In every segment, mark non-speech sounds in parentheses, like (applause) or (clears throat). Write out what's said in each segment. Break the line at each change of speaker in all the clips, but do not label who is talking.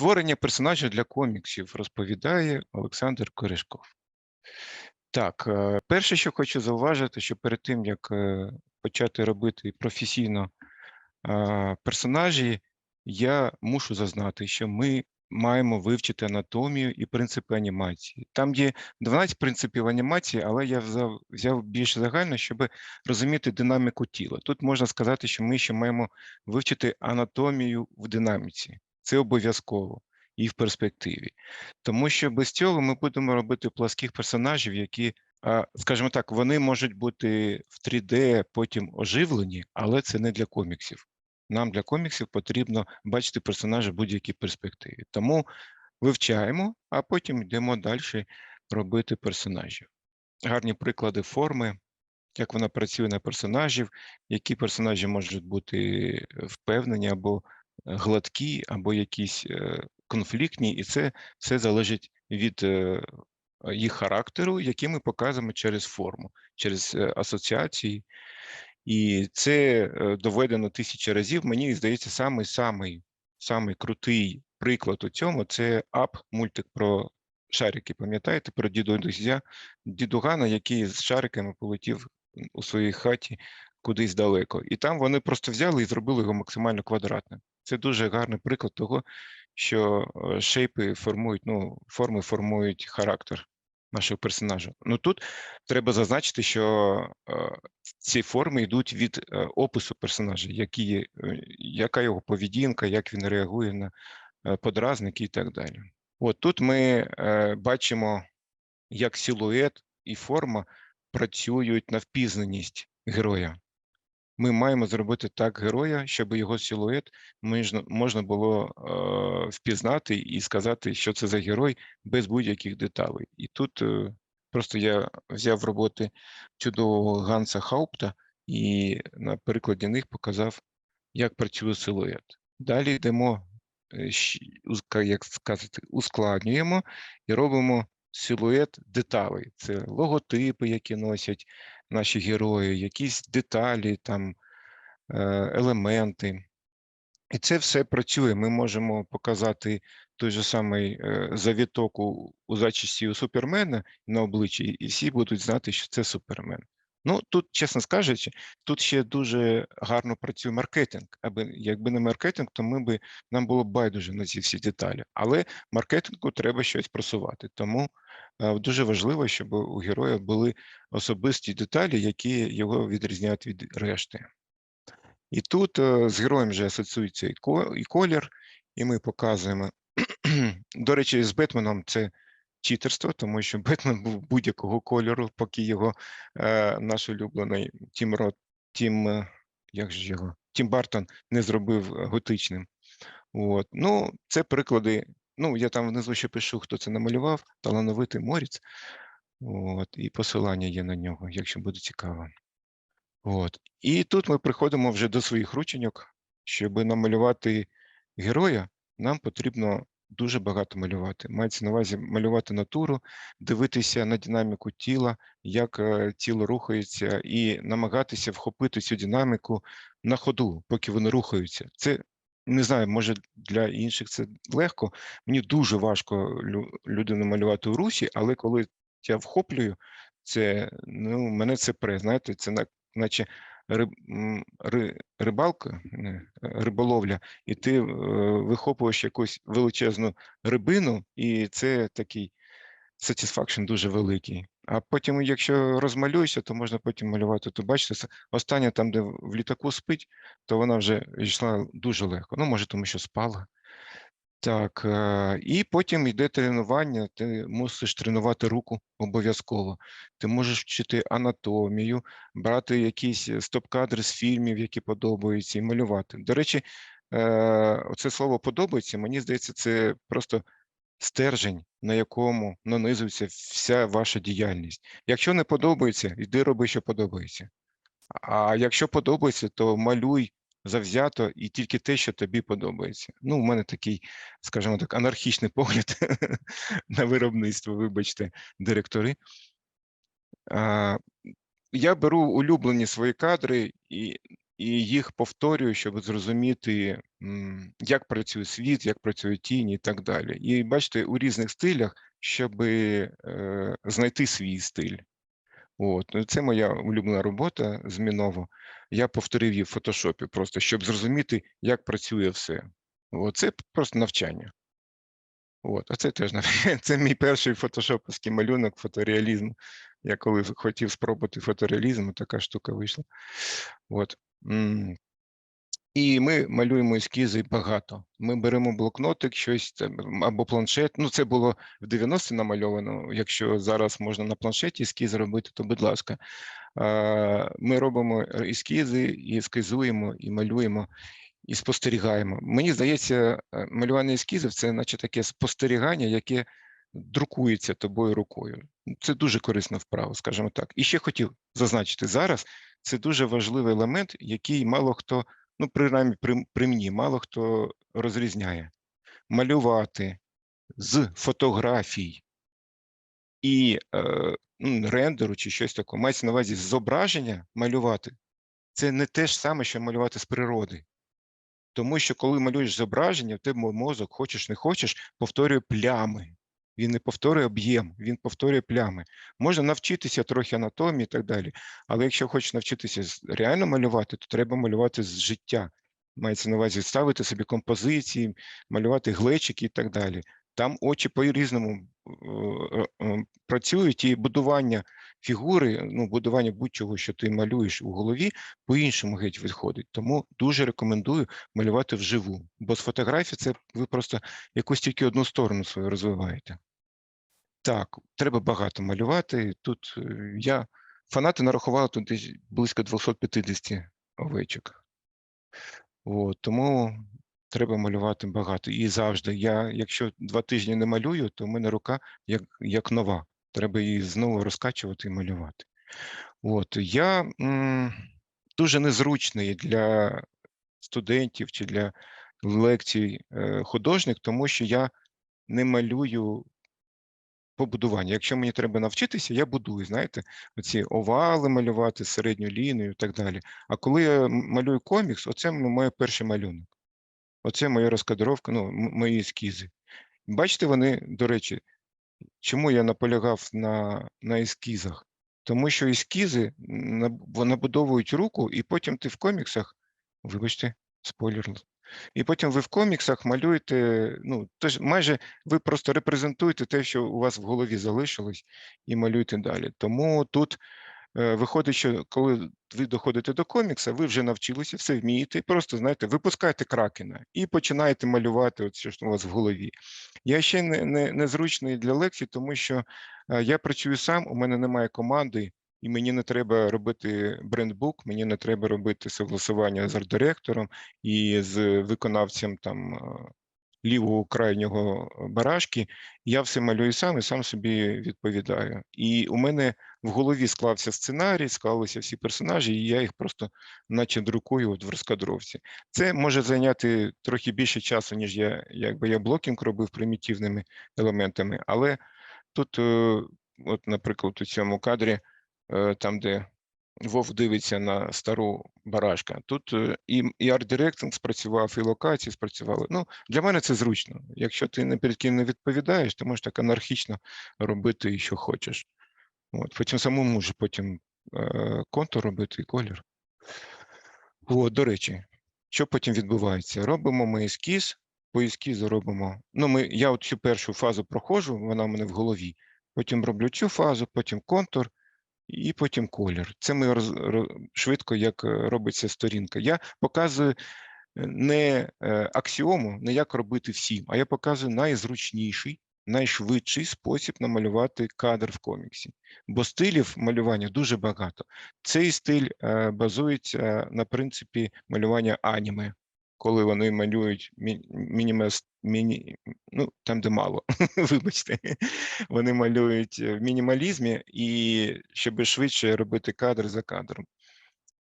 Створення персонажів для коміксів розповідає Олександр Корешков. Так, е, перше, що хочу зауважити, що перед тим, як е, почати робити професійно е, персонажі, я мушу зазнати, що ми маємо вивчити анатомію і принципи анімації. Там є 12 принципів анімації, але я взяв більш загально, щоб розуміти динаміку тіла. Тут можна сказати, що ми ще маємо вивчити анатомію в динаміці. Це обов'язково і в перспективі. Тому що без цього ми будемо робити пласких персонажів, які, скажімо так, вони можуть бути в 3D потім оживлені, але це не для коміксів. Нам для коміксів потрібно бачити персонажа в будь-якій перспективі. Тому вивчаємо, а потім йдемо далі робити персонажів. Гарні приклади форми, як вона працює на персонажів, які персонажі можуть бути впевнені або гладкі, або якісь е, конфліктні, і це все залежить від е, їх характеру, який ми показуємо через форму, через е, асоціації. І це е, доведено тисячі разів. Мені здається, самий самий самий крутий приклад у цьому це ап мультик про шарики. Пам'ятаєте про дідуся дідугана, який з шариками полетів у своїй хаті кудись далеко. І там вони просто взяли і зробили його максимально квадратним. Це дуже гарний приклад того, що е, шейпи формують, ну, форми формують характер нашого персонажа. Ну тут треба зазначити, що е, ці форми йдуть від е, опису персонажа, які, яка його поведінка, як він реагує на подразники і так далі. От тут ми бачимо, як силует і форма працюють на впізнаність героя. Ми маємо зробити так героя, щоб його силует можна, було е, впізнати і сказати, що це за герой без будь-яких деталей. І тут е, просто я взяв роботи чудового Ганса Хаупта і на прикладі них показав, як працює силует. Далі йдемо, е, як сказати, ускладнюємо і робимо силует деталей. Це логотипи, які носять наші герої, якісь деталі, там е, елементи. І це все працює. Ми можемо показати той же самий е, завіток у, зачісті у супермена на обличчі, і всі будуть знати, що це супермен. Ну тут, чесно скажучи, тут ще дуже гарно працює маркетинг. Аби якби не маркетинг, то ми би нам було б байдуже на ці всі деталі. Але маркетингу треба щось просувати. Тому е, дуже важливо, щоб у героя були особисті деталі, які його відрізняють від решти. І тут е, з героєм вже асоціюється і колір, і ми показуємо. (clears throat) До речі, з Бетменом це читерство, тому що Бетмен був будь-якого кольору, поки його е, наш улюблений Тім Рот, Тім, е, як же його, Тім Бартон не зробив е, готичним. От. Ну, це приклади. Ну, я там внизу ще пишу, хто це намалював, талановитий Моріц. От, і посилання є на нього, якщо буде цікаво. От. І тут ми приходимо вже до своїх рученьок. Щоб намалювати героя, нам потрібно дуже багато малювати. Мається на увазі малювати натуру, дивитися на динаміку тіла, як е, тіло рухається, і намагатися вхопити цю динаміку на ходу, поки вони рухаються. Це не знаю, може для інших це легко. Мені дуже важко лю- людину малювати у русі, але коли я вхоплюю, це ну, мене це пре. Знаєте, це наче рибалка, е, риболовля, і ти вихопуєш якусь величезну рибину, і це такий satisfaction дуже великий. А потім, якщо розмалюєшся, то можна потім малювати. То бачите, остання там, де в літаку спить, то вона вже йшла дуже легко. Ну, може, тому що спала. Так, е, і потім йде тренування, ти мусиш тренувати руку обов'язково. Ти можеш вчити анатомію, брати якісь е, стоп-кадри з фільмів, які подобаються, і малювати. До речі, е, оце слово подобається, мені здається, це просто стержень, на якому нанизується вся ваша діяльність. Якщо не подобається, йди роби, що подобається. А якщо подобається, то малюй завзято і тільки те, що тобі подобається. Ну, у мене такий, скажімо так, анархічний (laughs) погляд на виробництво, вибачте, директори. Я беру улюблені свої кадри і, і їх повторюю, щоб зрозуміти як працює світ, як працює тінь і так далі. І бачите, у різних стилях, щоб знайти свій стиль. От, ну, це моя улюблена робота змінова. Я повторив її в фотошопі, просто щоб зрозуміти, як працює все. Це просто навчання. От, а це теж. (laughs) Це мій перший фотошоповський малюнок, фотореалізм. Я коли хотів спробувати фотореалізм, така штука вийшла. От. І ми малюємо ескізи багато. Ми беремо блокнотик, щось там, або планшет. Ну, це було в 90-ті намальовано. Якщо зараз можна на планшеті ескіз робити, то будь ласка. Ми робимо ескізи, і ескізуємо, і малюємо, і спостерігаємо. Мені здається, е, малювання ескізів це наче таке спостерігання, яке друкується тобою рукою. Це дуже корисна вправа, скажімо так. І ще хотів зазначити зараз. Це дуже важливий елемент, який мало хто ну, принаймні при, при мені, мало хто розрізняє. Малювати з фотографій і е, ну, рендеру чи щось таке, мається на увазі зображення малювати. Це не те ж саме, що малювати з природи. Тому що коли малюєш зображення, тебе мозок, хочеш не хочеш, повторює плями. Він не повторює об'єм, він повторює плями. Можна навчитися трохи анатомії і так далі. Але якщо хочеш навчитися реально малювати, то треба малювати з життя. Мається на увазі ставити собі композиції, малювати глечики і так далі. Там очі по-різному е, е, працюють, і будування фігури, ну, будування будь-чого, що ти малюєш у голові, по-іншому геть відходить. Тому дуже рекомендую малювати вживу. Бо з фотографії це ви просто якусь тільки одну сторону свою розвиваєте. Так, треба багато малювати. Тут е, я фанати нарахували тут десь близько 250 овечок. От, тому треба малювати багато. І завжди. Я, якщо два тижні не малюю, то в мене рука як, як нова. Треба її знову розкачувати і малювати. От, я м, дуже незручний для студентів чи для лекцій е, художник, тому що я не малюю побудування. Якщо мені треба навчитися, я будую, знаєте, оці овали малювати, середню лінію і так далі. А коли я малюю комікс, оце моє перший малюнок. Оце моя розкадровка, ну, мої ескізи. Бачите, вони, до речі, чому я наполягав на, на ескізах? Тому що ескізи набудовують руку, і потім ти в коміксах, вибачте, спойлер. І потім ви в коміксах малюєте, ну, тож майже ви просто репрезентуєте те, що у вас в голові залишилось, і малюєте далі. Тому тут е, виходить, що коли ви доходите до комікса, ви вже навчилися, все вмієте, і просто знаєте, випускаєте кракена і починаєте малювати от що у вас в голові. Я ще не, не, незручний для лекцій, тому що е, я працюю сам, у мене немає команди, і мені не треба робити брендбук, мені не треба робити согласування з арт-директором і з виконавцем там е, лівого крайнього барашки. Я все малюю сам і сам собі відповідаю. І у мене в голові склався сценарій, склалися всі персонажі, і я їх просто наче друкую от в розкадровці. Це може зайняти трохи більше часу, ніж я якби я блокінг робив примітивними елементами, але тут, е, от, наприклад, у цьому кадрі, е, там, де Вов дивиться на стару барашка. Тут е, і, і арт-директинг спрацював, і локації спрацювали. Ну, для мене це зручно. Якщо ти не перед ким не відповідаєш, ти можеш так анархічно робити, що хочеш. От, потім самому вже потім е, контур робити і колір. От, до речі, що потім відбувається? Робимо ми ескіз, по ескізу робимо. Ну, ми, я от цю першу фазу проходжу, вона в мене в голові. Потім роблю цю фазу, потім контур, і потім колір. Це ми роз, ро- швидко, як е, робиться сторінка. Я показую е, не е, аксіому, не як робити всім, а я показую найзручніший, найшвидший спосіб намалювати кадр в коміксі. Бо стилів малювання дуже багато. Цей стиль базується на принципі малювання аніме, коли вони малюють мі- мінімес, міні, ну там, де мало, (laughs) вибачте, вони малюють е, в мінімалізмі і щоб швидше робити кадр за кадром.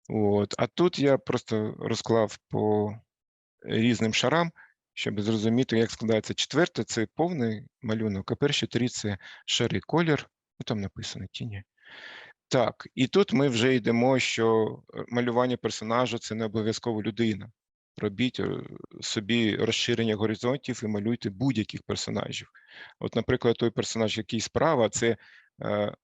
От. А тут я просто розклав по різним шарам, щоб зрозуміти, як складається четверте, це повний малюнок, а перші три це шари колір, ну там написано тіні. Так, і тут ми вже йдемо, що е, малювання персонажа це не обов'язково людина. Робіть е, собі розширення горизонтів і малюйте будь-яких персонажів. От, наприклад, той персонаж, який справа, це е,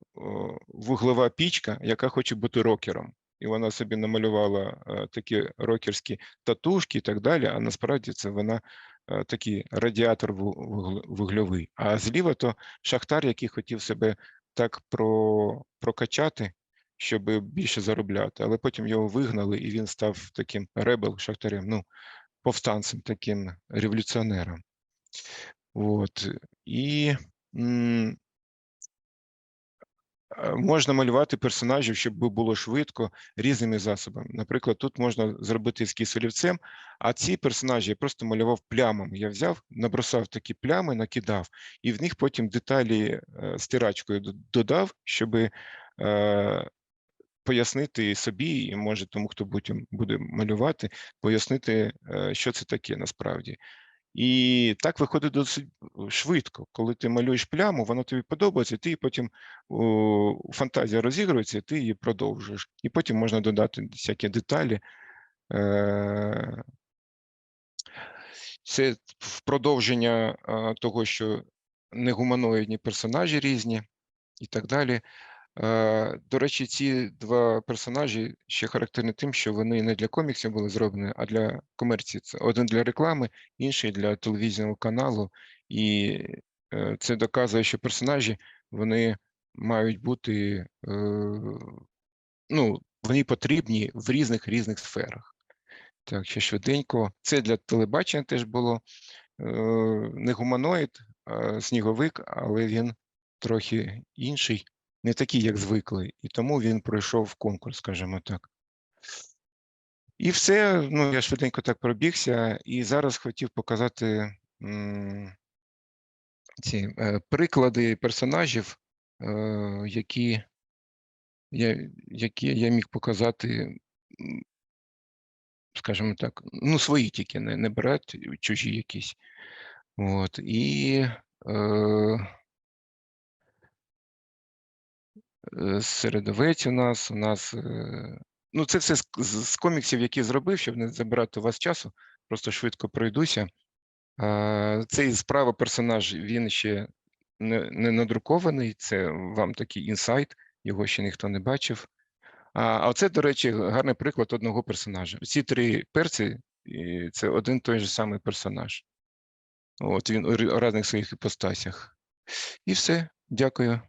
вуглова пічка, яка хоче бути рокером. І вона собі намалювала е, такі рокерські татушки і так далі. А насправді це вона такий радіатор ву- вугльовий. А зліва то шахтар, який хотів себе так про, прокачати, щоб більше заробляти, але потім його вигнали, і він став таким ребел шахтарем, ну, повстанцем, таким революціонером. От. І м, е, можна малювати персонажів, щоб було швидко різними засобами. Наприклад, тут можна зробити ескіз олівцем, а ці персонажі я просто малював плямами. Я взяв, набросав такі плями, накидав, і в них потім деталі е, стирачкою додав, щоб е, пояснити собі, і може тому, хто потім буде малювати, пояснити, е, що це таке насправді. І так виходить досить швидко. Коли ти малюєш пляму, воно тобі подобається, ти потім о, фантазія розігрується, ти її продовжуєш. І потім можна додати всякі деталі. Е, Це в продовження того, що негуманоїдні персонажі різні і так далі. Е, До речі, ці два персонажі ще характерні тим, що вони не для коміксів були зроблені, а для комерції. Це один для реклами, інший для телевізійного каналу. І е, це доказує, що персонажі вони мають бути, е, ну, вони потрібні в різних різних сферах. Так, ще швиденько. Це для телебачення теж було не гуманоїд, а сніговик, але він трохи інший, не такий, як звиклий, і тому він пройшов конкурс, скажімо так. І все, ну я швиденько так пробігся, і зараз хотів показати ці е, приклади персонажів, е, які, я, які я міг показати, скажімо так, ну, свої тільки, не, не брати чужі якісь. От, і е, середовець у нас, у нас, е, ну це все з, коміксів, які зробив, щоб не забирати у вас часу, просто швидко пройдуся. Е, Цей справа персонаж, він ще не, не надрукований, це вам такий інсайт, його ще ніхто не бачив. А, оце, до речі, гарний приклад одного персонажа. Ці три перці це один той же самий персонаж. От він у різних своїх іпостасях. І все. Дякую.